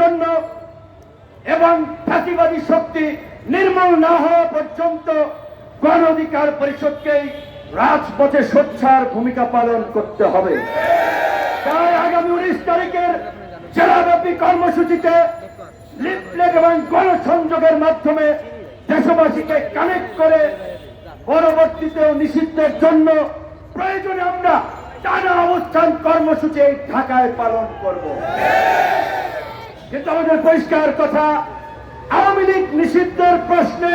জন্য এবং ফাঁসিবাদী শক্তি নির্মূল না হওয়া পর্যন্ত গণ অধিকার পরিষদকেই রাজপথে সোচ্চার ভূমিকা পালন করতে হবে। তাই আগামী উনিশ তারিখের জেলাব্যাপী কর্মসূচিতে লিফলেট এবং গণসংযোগের মাধ্যমে দেশবাসীকে কানেক্ট করে পরবর্তীতেও নিষিদ্ধের জন্য প্রয়োজনে আমরা টানা অবস্থান কর্মসূচি ঢাকায় পালন করব। কিন্তু আমাদের পরিষ্কার কথা, আওয়ামী লীগ নিষিদ্ধের প্রশ্নে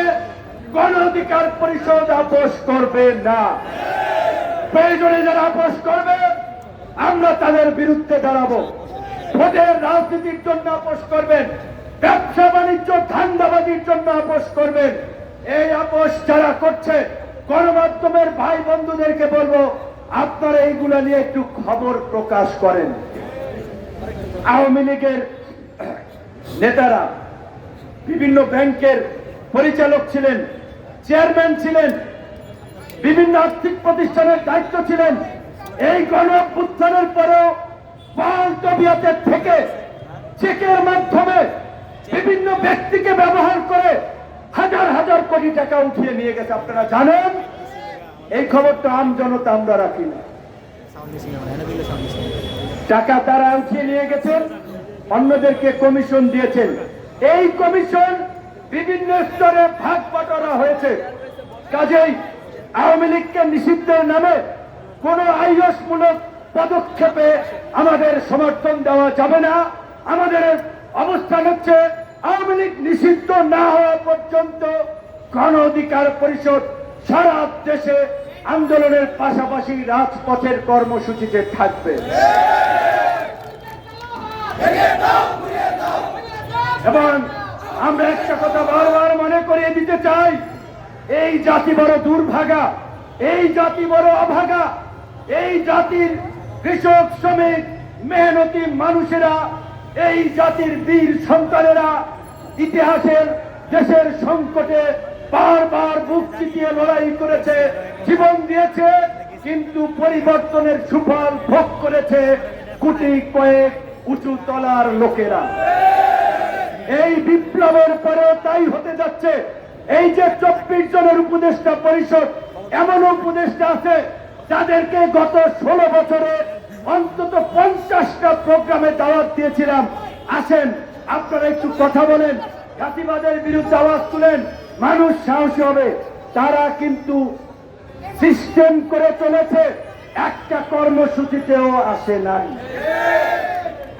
গণ অধিকার পরিষদ আপোষ করবে না। প্রয়োজনে যারা আপোষ করবে, আমরা তাদের বিরুদ্ধে দাঁড়াবো। ভোটের রাজনীতির জন্য আপোষ করবেন, ব্যবসা বাণিজ্য ধান্দাবাজির জন্য আপোষ করবেন। এই আপোষ যারা করছে, গণমাধ্যমের ভাই বন্ধুদেরকে বলব, আপনারা এইগুলা নিয়ে একটু খবর প্রকাশ করেন। আওয়ামী লীগের নেতারা বিভিন্ন ব্যাংকের পরিচালক ছিলেন চেয়ারম্যান ছিলেন বিভিন্ন আর্থিক প্রতিষ্ঠানের দায়িত্ব ছিলেন। এই গণ অভ্যুত্থানের পরেও পাল থেকে চেকের মাধ্যমে বিভিন্ন ব্যক্তিকে ব্যবহার করে হাজার হাজার কোটি টাকা উঠিয়ে নিয়ে গেছে। আপনারা জানেন এই খবরটা আম জনতা আমরা রাখি না। টাকা তারা উঠিয়ে নিয়ে গেছেন। অন্যদেরকে কমিশন দিয়েছেন। এই কমিশন বিভিন্ন স্তরে ভাগ বাটোয়ারা হয়েছে। কাজেই আওয়ামী লীগকে নিষিদ্ধের নামে কোন আইসমূলক পদক্ষেপে আমাদের সমর্থন দেওয়া যাবে না। আমাদের অবস্থান হচ্ছে, আওয়ামী লীগ নিষিদ্ধ না হওয়া পর্যন্ত গণ অধিকার পরিষদ সারা দেশে আন্দোলনের পাশাপাশি রাজপথের কর্মসূচিতে থাকবে। এবং আমরা একটা কথা বারবার মনে করিয়ে দিতে চাই, এই জাতি বড় দুর্ভাগা, এই জাতি বড় অভাগা, এই জাতির কৃষক, শ্রমিক, মেহনতি মানুষেরা, এই জাতির বীর সন্তানেরা ইতিহাসের, দেশের সংকটে বারবার বুক চিতিয়ে লড়াই করেছে, জীবন দিয়েছে, কিন্তু পরিবর্তনের সুফল ভোগ করেছে কোটি কয়েক উঁচু তলার লোকেরা। এই বিপ্লবের পরেও তাই হতে যাচ্ছে। এই যে চব্বিশ জনের উপদেষ্টা পরিষদ, এমন উপদেষ্টা আছে যাদেরকে গত ষোলো বছরে অন্তত পঞ্চাশটা প্রোগ্রামে দাওয়াত দিয়েছিলাম। আসেন, আপনারা একটু কথা বলেন, জাতিবাদের বিরুদ্ধে আওয়াজ তুলেন, মানুষ সাহসী হবে। তারা কিন্তু সিস্টেম করে চলেছে, একটা কর্মসূচিতেও আসে নাই।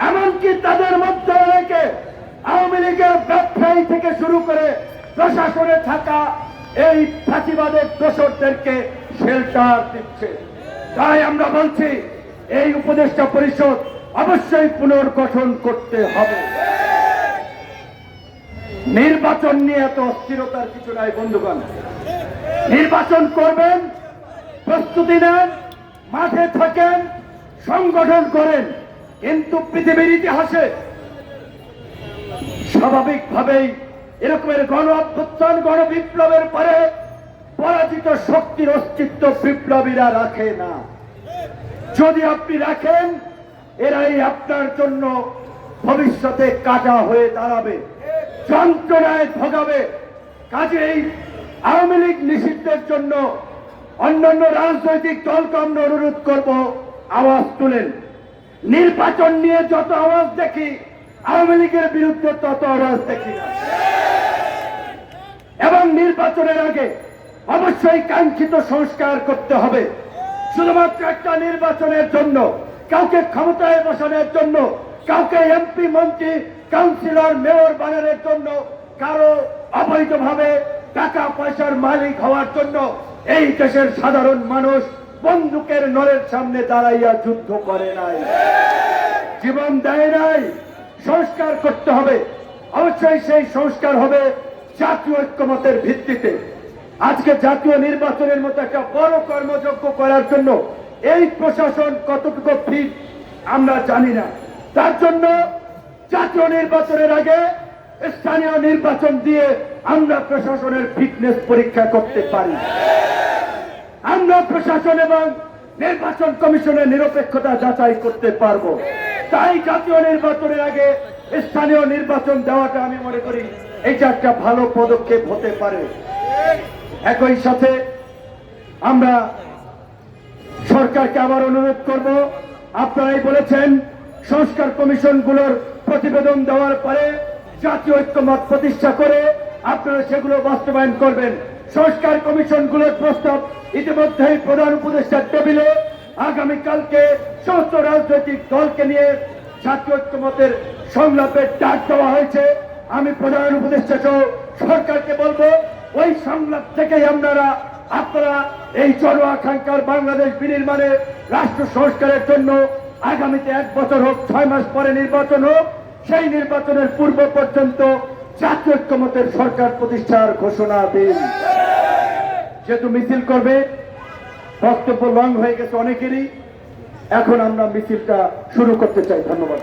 এমনকি তাদের মধ্যে অনেকে আওয়ামী লীগের ব্যবসায়ী থেকে শুরু করে প্রশাসনে থাকা এই ফাঁসিবাদের দোষরদেরকে শেল্টার দিচ্ছে। তাই আমরা বলছি, এই উপদেষ্টা পরিষদ অবশ্যই পুনর্গঠন করতে হবে। নির্বাচন নিয়ে এত অস্থিরতার কিছু নাই, বন্ধুগণ। নির্বাচন করবেন, প্রস্তুতি নেন, মাঠে থাকেন, সংগঠন করেন। কিন্তু পৃথিবীর ইতিহাসে স্বাভাবিকভাবেই এরকমের গণ অভ্যুত্থান, গণ বিপ্লবের পরে পরাজিত শক্তির অস্তিত্ব বিপ্লবীরা রাখে না। যদি আপনি রাখেন, এরাই আপনার জন্য ভবিষ্যতে কাটা হয়ে দাঁড়াবে, যন্ত্রণায় ভোগাবে। কাজেই আওয়ামী লীগ নিষিদ্ধের জন্য অন্যান্য রাজনৈতিক দলকে আমরা অনুরোধ করব, আওয়াজ তুলেন। নির্বাচন নিয়ে যত আওয়াজ দেখি, আওয়ামী লীগের বিরুদ্ধে তত আওয়াজ দেখি এবং নির্বাচনের আগে অবশ্যই কাঙ্ক্ষিত সংস্কার করতে হবে। শুধুমাত্র একটা নির্বাচনের জন্য, কাউকে ক্ষমতায় বসানোর জন্য, কাউকে এমপি, মন্ত্রী, কাউন্সিলর, মেয়র বানানোর জন্য, কারও অবৈধভাবে টাকা পয়সার মালিক হওয়ার জন্য এই দেশের সাধারণ মানুষ বন্দুকের নলের সামনে দাঁড়াইয়া যুদ্ধ করে নাই। জীবন দেয় নাই। সংস্কার করতে হবে। অবশ্যই সেই সংস্কার হবে জাতীয় ঐক্যমতের ভিত্তিতে। আজকে জাতীয় নির্বাচনের মতো একটা বড় কর্মযজ্ঞ করার জন্য এই প্রশাসন কতটুকু ফিট আমরা জানি না। তার জন্য জাতীয় নির্বাচনের আগে স্থানীয় নির্বাচন দিয়ে আমরা প্রশাসনের ফিটনেস পরীক্ষা করতে পারি। আমরা প্রশাসন এবং নির্বাচন কমিশনের নিরপেক্ষতা যাচাই করতে পারব। তাই জাতীয় নির্বাচনের আগে স্থানীয় নির্বাচন দেওয়াটা আমি মনে করি এটা একটা ভালো পদক্ষেপ হতে পারে। একই সাথে আমরা সরকারকে আবার অনুরোধ করব, আপনারাই বলেছেন সংস্কার কমিশনগুলোর প্রতিবেদন দেওয়ার পরে জাতীয় ঐক্যমত প্রতিষ্ঠা করে আপনারা সেগুলো বাস্তবায়ন করবেন। সংস্কার কমিশনগুলোর প্রস্তাব ইতিমধ্যেই প্রধান উপদেষ্টার টেবিলে আগামীকালকে সমস্ত রাজনৈতিক দলকে নিয়ে জাতীয় ঐক্যমতের সংলাপের ডাক দেওয়া হয়েছে। আমি প্রধান উপদেষ্টা সহ সরকারকে বলব, ওই সংলাপ থেকেই আপনারা আপনারা এই জন আকাঙ্ক্ষার বাংলাদেশ বিনির্মাণে রাষ্ট্র সংস্কারের জন্য আগামীতে এক বছর হোক, ছয় মাস পরে নির্বাচন হোক, সেই নির্বাচনের পূর্ব পর্যন্ত জাতীয় ঐক্যমতের সরকার প্রতিষ্ঠার ঘোষণা দিন। যেহেতু মিছিল করবে, বক্তব্য লং হয়ে গেছে অনেকেরই। এখন আমরা মিছিলটা শুরু করতে চাই। ধন্যবাদ।